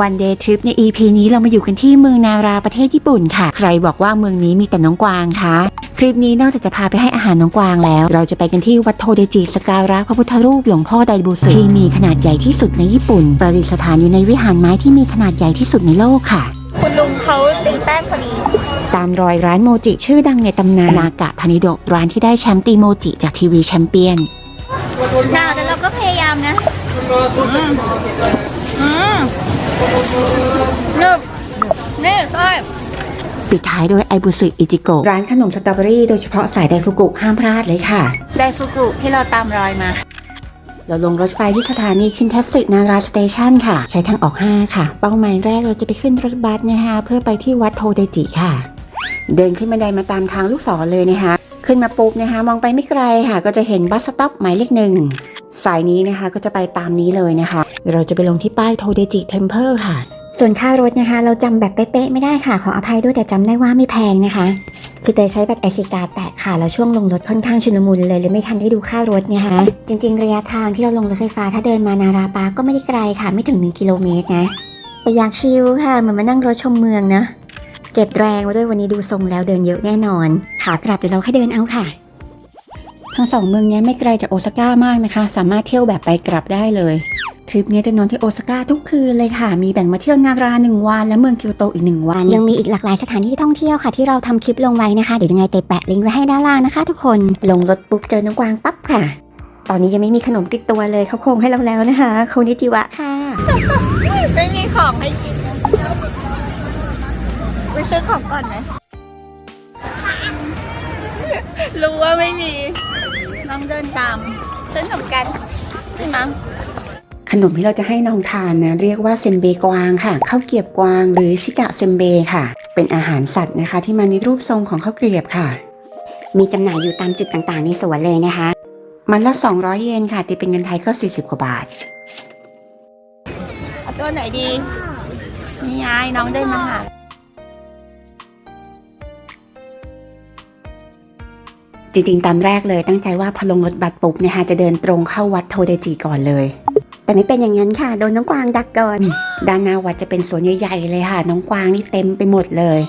วันเดย์ทริปใน EP นี้เรามาอยู่กันที่เมืองนาราประเทศญี่ปุ่นค่ะ ใครบอกว่าเมืองนี้มีแต่น้องกวางคะคลิปนี้นอกจากจะพาไปให้อาหารน้องกวางแล้ว เราจะไปกันที่วัดโทเดจิสการะพระพุทธรูปหลวงพ่อไดบูสึที่มีขนาดใหญ่ที่สุดในญี่ปุ่น ประดิษฐานอยู่ในวิหารไม้ที่มีขนาดใหญ่ที่สุดในโลกค่ะคุณลุงเขาตีแป้งพอดี ตามรอยร้านโมจิชื่อดังในตำนานนากะทานิโดร้านที่ได้แชมป์ตีโมจิจากทีวีแชมเปี้ยนหนาวแต่เราก็พยายามนะ อืมอืมนึบนี่ก้อยปิดท้ายด้วยไอบุสึอิจิโกะร้านขนมสตรอเบอรี่โดยเฉพาะสายไดฟุกุห้ามพลาดเลยค่ะไดฟุกุที่เราตามรอยมา เราลงรถไฟที่สถานีคินทัสึนาราสเตชันค่ะ ใช้ทางออก 5 ค่ะ เป้าหมายแรกเราจะไปขึ้นรถบัสนะคะเพื่อไปที่วัดโทเดจิค่ะ เดินขึ้นบันไดมาตามทางลูกศรเลยนะคะ ขึ้นมาปุ๊บนะคะ มองไปไม่ไกลค่ะ ก็จะเห็นบัสสต็อปหมายเลขหนึ่งสายนี้นะคะก็จะไปตามนี้เลยนะคะ เราจะไปลงที่ป้ายโทเดจิเทมเพลค่ะ ส่วนค่ารถนะคะ เราจำแบบเป๊ะๆไม่ได้ค่ะ ขออภัยด้วยแต่จำได้ว่าไม่แพงนะคะ คือเตยใช้บัตรไอซิกาแตะค่ะ แล้วช่วงลงรถค่อนข้างชุลมุนเลยเลยไม่ทันได้ดูค่ารถนะคะ จริง ๆ ระยะทางที่เราลงรถไฟฟ้าถ้าเดินมานาราปาร์คก็ไม่ได้ไกลค่ะ ไม่ถึง 1 กิโลเมตรนะแต่อยากชิลค่ะเหมือนมานั่งรถชมเมืองนะเก็บแรงไว้ด้วยวันนี้ดูทรงแล้วเดินเยอะแน่นอนขากลับเดี๋ยวเราแค่เดินเอาค่ะทั้งสองเมืองนี้ไม่ไกลจากโอซาก้ามากนะคะ สามารถเที่ยวแบบไปกลับได้เลย ทริปนี้จะนอนที่โอซาก้าทุกคืนเลยค่ะ มีแบ่งมาเที่ยวนาราหนึ่งวัน และเมืองเกียวโตอีกหนึ่งวัน ยังมีอีกหลากหลายสถานที่ท่องเที่ยวค่ะที่เราทำคลิปลงไว้นะคะ เดี๋ยวยังไงเตยแปะลิงก์ไว้ให้ด้านล่างนะคะ ทุกคน ลงรถปุ๊บเจอน้องกวางปั๊บค่ะ ตอนนี้ยังไม่มีขนมติดตัวเลยเขาคงให้เราแล้วนะคะโคนิจิวะค่ะ ไม่มีของให้กินนะไปซื้อของก่อนไหมรู้ว่าไม่มี น้องเดินตามซื้อขนมกันใช่มั้ง ขนมที่เราจะให้น้องทานนะเรียกว่าเซมเบกวางค่ะข้าวเกรียบกวางหรือชิกะเซมเบค่ะ เป็นอาหารสัตว์นะคะ ที่มาในรูปทรงของข้าวเกรียบค่ะ มีจำหน่ายอยู่ตามจุดต่างๆในสวนเลยนะคะ มันละ 200 เยนค่ะตีเป็นเงินไทยก็ 40 กว่าบาทเอาตัวไหนดีนี่ไงน้องเดินมาหาจริงๆ ตามแรกเลยตั้งใจว่าพอลงรถบัสปุ๊บนะคะจะเดินตรงเข้าวัดโทเดจิก่อนเลย แต่ไม่เป็นอย่างนั้นค่ะ โดนน้องกวางดักก่อน ด้านหน้าวัดจะเป็นสวนใหญ่ๆเลยค่ะ น้องกวางนี่เต็มไปหมดเลย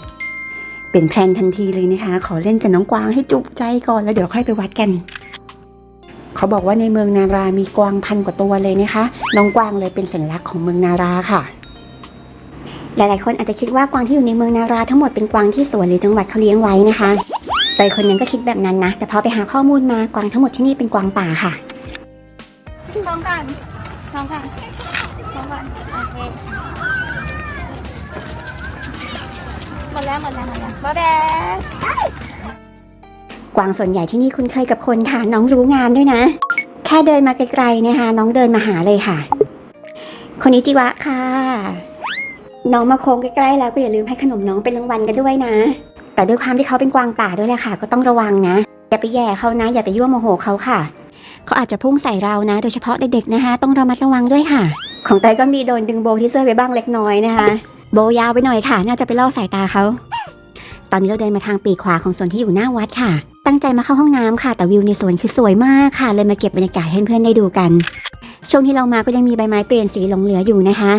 เป็นแพลนทันทีเลยนะคะ ขอเล่นกับน้องกวางให้จุใจก่อนแล้วเดี๋ยวค่อยไปวัดกัน เขาบอกว่าในเมืองนารามีกวางพันกว่าตัวเลยนะคะ น้องกวางเลยเป็นสัญลักษณ์ของเมืองนาราค่ะ หลายๆ คนอาจจะคิดว่ากวางที่อยู่ในเมืองนาราทั้งหมดเป็นกวางที่สวนหรือจังหวัดเขาเลี้ยงไว้นะคะเตยคนนึงก็คิดแบบนั้นนะ แต่พอไปหาข้อมูลมากวางทั้งหมดที่นี่เป็นกวางป่าค่ะพร้อมกัน พร้อมกันพร้อมกันโอเคหมดแล้วหมดแล้วหมดแล้วบ๊ายบายกวางส่วนใหญ่ที่นี่คุ้นเคยกับคนค่ะ น้องรู้งานด้วยนะ แค่เดินมาไกลๆนะคะน้องเดินมาหาเลยค่ะ คนนี้จิวะค่ะ น้องมาโค้งใกล้ๆแล้วก็อย่าลืมให้ขนมน้องเป็นรางวัลกันด้วยนะ แต่ด้วยความที่เขาเป็นกวางป่าด้วยแหละค่ะ ก็ต้องระวังนะ อย่าไปแย่เขานะ อย่าไปยั่วโมโหเขาค่ะ เขาอาจจะพุ่งใส่เรานะ โดยเฉพาะเด็กๆนะคะ ต้องระมัดระวังด้วยค่ะ ของเตยก็มีโดนดึงโบที่เสื้อไปบ้างเล็กน้อยนะคะ โบยาวไปหน่อยค่ะ น่าจะไปล่อสายตาเขาตอนนี้เราเดินมาทางปีกขวาของส่วนที่อยู่หน้าวัดค่ะ ตั้งใจมาเข้าห้องน้ำค่ะ แต่วิวในสวนคือสวยมากค่ะ เลยมาเก็บบรรยากาศให้เพื่อนได้ดูกัน ช่วงที่เรามาก็ยังมีใบไม้เปลี่ยนสีหลงเหลืออยู่นะคะ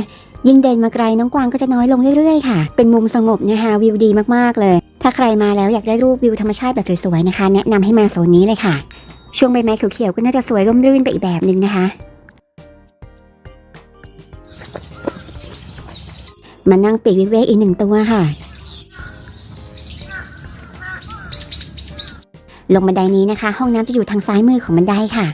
ยิ่งเดินมาไกลน้องกวางก็จะน้อยลงเรื่อยๆค่ะ เป็นมุมสงบนะคะวิวดีมากๆเลย ถ้าใครมาแล้วอยากได้รูปวิวธรรมชาติแบบสวยๆนะคะ แนะนำให้มาโซนนี้เลยค่ะ ช่วงใบไม้เขียวๆก็น่าจะสวยร่มรื่นไปอีกแบบหนึ่งนะคะ มานั่งปีกวิเวกอีกหนึ่งตัวค่ะ ลงบันไดนี้นะคะ ห้องน้ำจะอยู่ทางซ้ายมือของบันไดค่ะ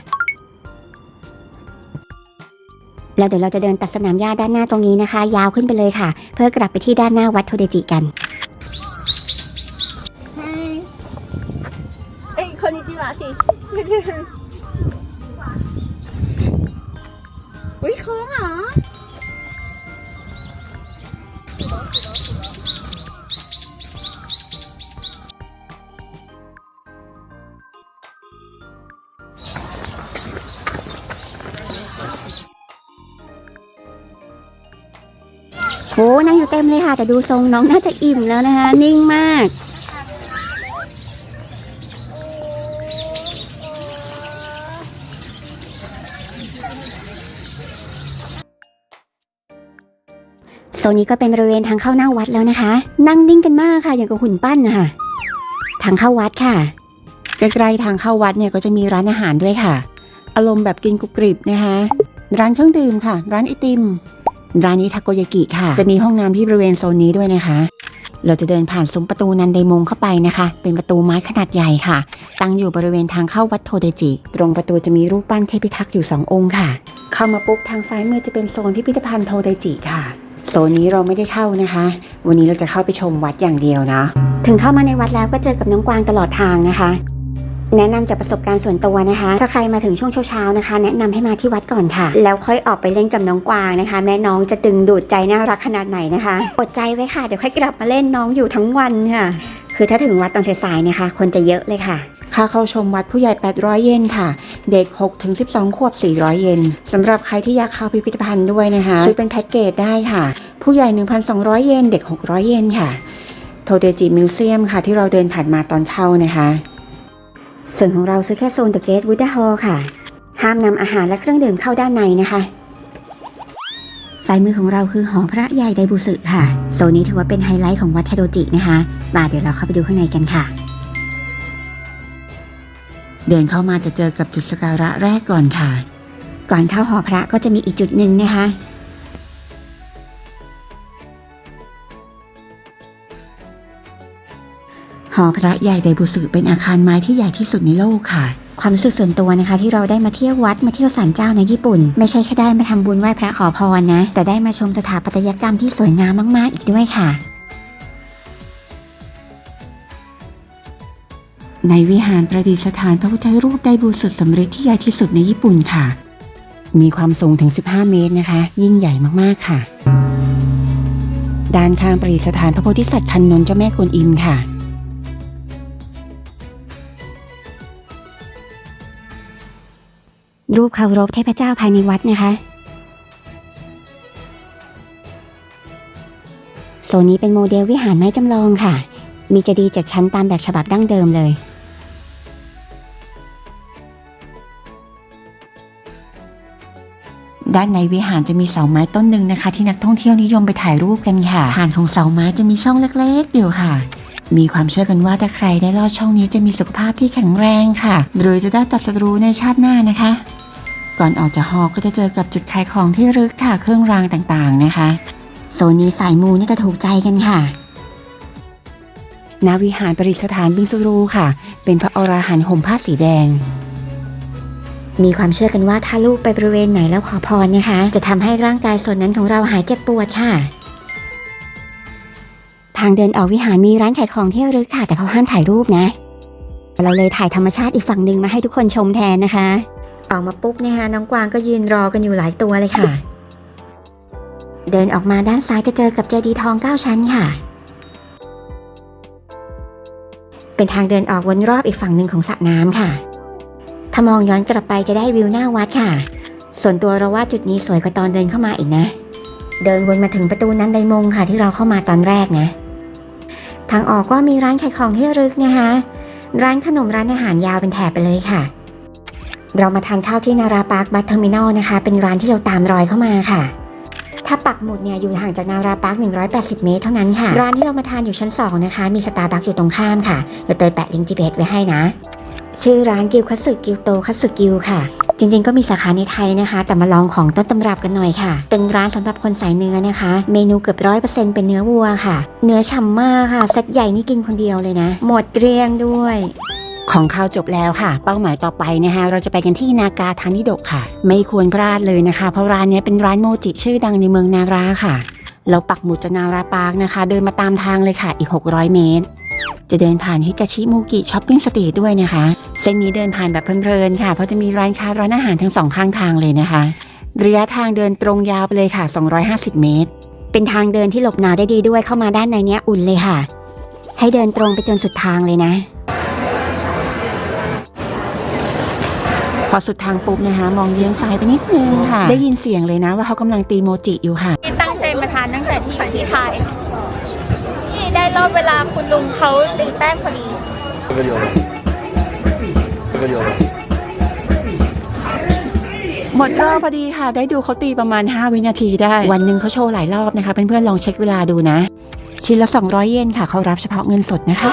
แล้วเดี๋ยวเราจะเดินตัดสนามหญ้าด้านหน้าตรงนี้นะคะ ยาวขึ้นไปเลยค่ะ เพื่อกลับไปที่ด้านหน้าวัดโทเดจิกัน อุ้ยโค้งเหรอโหนั่งอยู่เต็มเลยค่ะ แต่ดูทรงน้องน่าจะอิ่มแล้วนะคะ นิ่งมาก โซนนี้ก็เป็นบริเวณทางเข้าหน้าวัดแล้วนะคะ นั่งนิ่งกันมากค่ะ อย่างกับหุ่นปั้นนะคะทางเข้าวัดค่ะใกล้ๆทางเข้าวัดเนี่ยก็จะมีร้านอาหารด้วยค่ะ อารมณ์แบบกินกรุบกริบนะคะ ร้านเครื่องดื่มค่ะ ร้านไอติม ร้านนี้ทาโกยากิค่ะ จะมีห้องน้ำที่บริเวณโซนนี้ด้วยนะคะ เราจะเดินผ่านซุ้มประตูนันไดมงเข้าไปนะคะ เป็นประตูไม้ขนาดใหญ่ค่ะ ตั้งอยู่บริเวณทางเข้าวัดโทเดจิ ตรงประตูจะมีรูปปั้นเทพิทักษ์อยู่สององค์ค่ะ เข้ามาปุ๊บทางซ้ายมือจะเป็นโซนพิพิธภัณฑ์โทเดจิค่ะ โซนนี้เราไม่ได้เข้านะคะ วันนี้เราจะเข้าไปชมวัดอย่างเดียวนะ ถึงเข้ามาในวัดแล้วก็เจอกับน้องกวางตลอดทางนะคะ แนะนำจากประสบการณ์ส่วนตัวนะคะ ถ้าใครมาถึงช่วงเช้าๆนะคะ แนะนำให้มาที่วัดก่อนค่ะ แล้วค่อยออกไปเล่นกับน้องกวางนะคะ แม่น้องจะดึงดูดใจน่ารักขนาดไหนนะคะอดใจไว้ค่ะเดี๋ยวค่อยกลับมาเล่นน้องอยู่ทั้งวันค่ะ คือถ้าถึงวัดตอนสายๆนะคะ คนจะเยอะเลยค่ะ ค่าเข้าชมวัดผู้ใหญ่ 800 เยนค่ะ เด็ก6ถึง12 ขวบ 400 เยนสำหรับใครที่อยากเข้าพิพิธภัณฑ์ด้วยนะคะ ซื้อเป็นแพ็กเกจได้ค่ะ ผู้ใหญ่ 1,200 เยน เด็ก 600 เยนค่ะ โทเดจิมิวเซียมค่ะ ที่เราเดินผ่านมาตอนเข้านะคะ ส่วนของเราซื้อแค่โซนเดอะเกตวูดฮอลค่ะ ห้ามนำอาหารและเครื่องดื่มเข้าด้านในนะคะซ้ายมือของเราคือหอพระใหญ่ไดบุสึค่ะ โซนนี้ถือว่าเป็นไฮไลท์ของวัดเทโดจินะคะมาเดี๋ยวเราเข้าไปดูข้างในกันค่ะ เดินเข้ามาจะเจอกับจุดสกการะแรกก่อนค่ะ ก่อนเข้าหอพระก็จะมีอีกจุดหนึ่งนะคะ หอพระใหญ่ไดบุสึเป็นอาคารไม้ที่ใหญ่ที่สุดในโลกค่ะ ความรู้สึกส่วนตัวนะคะ ที่เราได้มาเที่ยววัดมาเที่ยวศาลเจ้าในญี่ปุ่น ไม่ใช่แค่ได้มาทำบุญไหว้พระขอพรนะ แต่ได้มาชมสถาปัตยกรรมที่สวยงามมากๆอีกด้วยค่ะ ในวิหารประดิษฐานพระพุทธรูปไดบูสุดสำริดที่ใหญ่ที่สุดในญี่ปุ่นค่ะ มีความสูงถึง 15 เมตรนะคะ ยิ่งใหญ่มากๆค่ะ ด้านข้างประดิษฐานพระโพธิสัตว์คันนนเจ้าแม่กวนอิมค่ะ รูปเคารพเทพเจ้าภายในวัดนะคะโซนนี้เป็นโมเดลวิหารไม้จำลองค่ะ มีเจดีย์จัดชั้นตามแบบฉบับดั้งเดิมเลย ด้านในวิหารจะมีเสาไม้ต้นหนึ่งนะคะ ที่นักท่องเที่ยวนิยมไปถ่ายรูปกันค่ะฐานของเสาไม้จะมีช่องเล็กๆอยู่ค่ะ มีความเชื่อกันว่าถ้าใครได้ลอดช่องนี้จะมีสุขภาพที่แข็งแรงค่ะ หรือจะได้ตัดสรู้ในชาติหน้านะคะก่อนออกจากหอก็จะเจอกับจุดขายของที่ระลึกค่ะ เครื่องรางต่างๆนะคะ โซนนี้สายมูนี่จะถูกใจกันค่ะณวิหารประดิษฐานบิงซูรูค่ะ เป็นพระอรหันต์ห่มผ้าสีแดง มีความเชื่อกันว่าถ้าลูกไปบริเวณไหนแล้วขอพรนะคะ จะทำให้ร่างกายส่วนนั้นของเราหายเจ็บปวดค่ะ ทางเดินออกวิหารมีร้านขายของที่ระลึกค่ะ แต่เขาห้ามถ่ายรูปนะ เราเลยถ่ายธรรมชาติอีกฝั่งหนึ่งมาให้ทุกคนชมแทนนะคะ ออกมาปุ๊บนะคะน้องกวางก็ยืนรอกันอยู่หลายตัวเลยค่ะ เดินออกมาด้านซ้ายจะเจอกับเจดีทองเก้าชั้นค่ะ เป็นทางเดินออกวนรอบอีกฝั่งหนึ่งของสระน้ำค่ะ ถ้ามองย้อนกลับไปจะได้วิวหน้าวัดค่ะ ส่วนตัวเราว่าจุดนี้สวยกว่าตอนเดินเข้ามาอีกนะ เดินวนมาถึงประตูนั้นไดมงค่ะที่เราเข้ามาตอนแรกนะ ทางออกก็มีร้านขายของที่ระลึกนะคะ ร้านขนมร้านอาหารยาวเป็นแถบไปเลยค่ะ เรามาทานข้าวที่นาราปาร์คบัตเทอร์มินอลนะคะ เป็นร้านที่เราตามรอยเข้ามาค่ะถ้าปักหมุดเนี่ยอยู่ห่างจากนาราปาร์ค180 เมตรเท่านั้นค่ะ ร้านที่เรามาทานอยู่ชั้น 2 นะคะ มีสตาร์บัคอยู่ตรงข้ามค่ะเราเตยแปะลิงก์ GPS ไว้ให้นะ ชื่อร้านกิวคัสึกิวโตคัสึกิวค่ะ จริงๆก็มีสาขาในไทยนะคะ แต่มาลองของต้นตำรับกันหน่อยค่ะ เป็นร้านสำหรับคนสายเนื้อนะคะ เมนูเกือบร้อยเปอร์เซ็นต์เป็นเนื้อวัวค่ะ เนื้อฉ่ำมากค่ะเซตใหญ่นี่กินคนเดียวเลยนะ หมดเกลี้ยงด้วยของข้าวจบแล้วค่ะ เป้าหมายต่อไปนะคะเราจะไปกันที่นากาทานิโดะค่ะ ไม่ควรพลาดเลยนะคะ เพราะร้านนี้เป็นร้านโมจิชื่อดังในเมืองนาราค่ะ เราปักหมุดจากนาราปาร์คนะคะ เดินมาตามทางเลยค่ะอีก 600 เมตร จะเดินผ่านฮิกาชิมูกิช้อปปิ้งสตรีทด้วยนะคะ เส้นนี้เดินผ่านแบบเพลินๆค่ะ เพราะจะมีร้านค้าร้านอาหารทั้งสองข้างทางเลยนะคะ ระยะทางเดินตรงยาวไปเลยค่ะ 250 เมตร เป็นทางเดินที่หลบหนาวได้ดีด้วยเข้ามาด้านในเนี้ยอุ่นเลยค่ะ ให้เดินตรงไปจนสุดทางเลยนะ พอสุดทางปุ๊บนะคะ มองเยื้องซ้ายไปนิดนึงค่ะ ได้ยินเสียงเลยนะ ว่าเขากำลังตีโมจิอยู่ค่ะ ตั้งใจมาทานตั้งแต่ที่อยู่ที่ไทย รอบเวลาคุณลุงเขาตีแป้งพอดี หมดรอบพอดีค่ะ ได้ดูเขาตีประมาณ 5 วินาทีได้ วันหนึ่งเขาโชว์หลายรอบนะคะ เพื่อนๆลองเช็คเวลาดูนะ ชิ้นละ 200 เยนค่ะ เขารับเฉพาะเงินสดนะคะ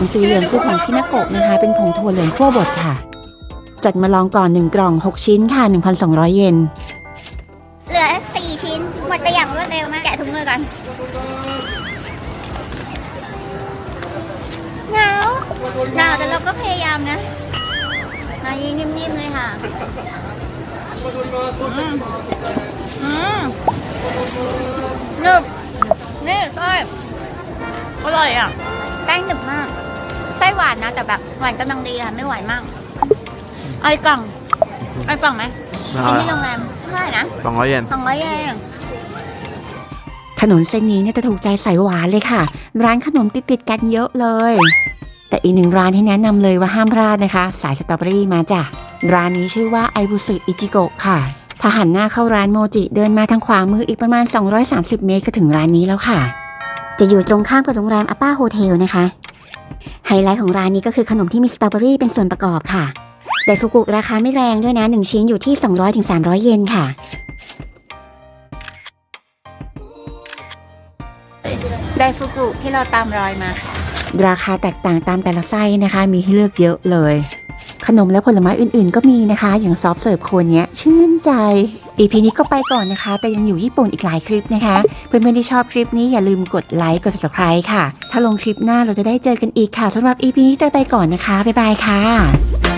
งสีเหลืองคือผงคินาโกะนะคะ เป็นผงถั่วเหลืองคั่วบดค่ะ จัดมาลองก่อน 1 กล่อง 6 ชิ้นค่ะ 1,200 เยน เหลือสี่ชิ้น หมดไปอย่างรวดเร็วมาก แกะถุงมือก่อนหนาวหนาวแต่เราก็พยายามนะนายนิ่มๆเลยค่ะอืมอืมนึบนี่ไส้อร่อยอะ แป้งหนึบมาก ไส้หวานนะ แต่แบบหวานกำลังดีค่ะไม่หวานมากเอาอีกกล่องเอาอีกกล่องไหมกินที่โรงแรมเท่าไหร่นะสองร้อยเยน สองร้อยเยนถนนเส้นนี้เนี่ยจะถูกใจสายหวานเลยค่ะ ร้านขนมติดๆกันเยอะเลย แต่อีกหนึ่งร้านที่แนะนำเลยว่าห้ามพลาดนะคะ สายสตรอเบอรี่มาจ้ะร้านนี้ชื่อว่าไอบุสึอิจิโกะค่ะ ถ้าหันหน้าเข้าร้านโมจิเดินมาทางขวามืออีกประมาณ 230 เมตรก็ถึงร้านนี้แล้วค่ะ จะอยู่ตรงข้ามกับโรงแรมอป้าโฮเทลนะคะ ไฮไลท์ของร้านนี้ก็คือขนมที่มีสตรอเบอรี่เป็นส่วนประกอบค่ะไดฟุกุราคาไม่แรงด้วยนะ 1 ชิ้นอยู่ที่ 200-300 เยนค่ะ ไดฟุกุที่เราตามรอยมาราคาแตกต่างตามแต่ละไส้นะคะ มีให้เลือกเยอะเลย ขนมและผลไม้อื่นๆ ก็มีนะคะ อย่างซอฟเสิร์ฟโคนเนี้ยชื่นใจ อีพีนี้ก็ไปก่อนนะคะ แต่ยังอยู่ญี่ปุ่นอีกหลายคลิปนะคะ เพื่อนๆที่ชอบคลิปนี้อย่าลืมกดไลค์กด subscribe ค่ะ ถ้าลงคลิปหน้าเราจะได้เจอกันอีกค่ะสำหรับอีพีนี้ไปก่อนนะคะบ๊ายบายค่ะ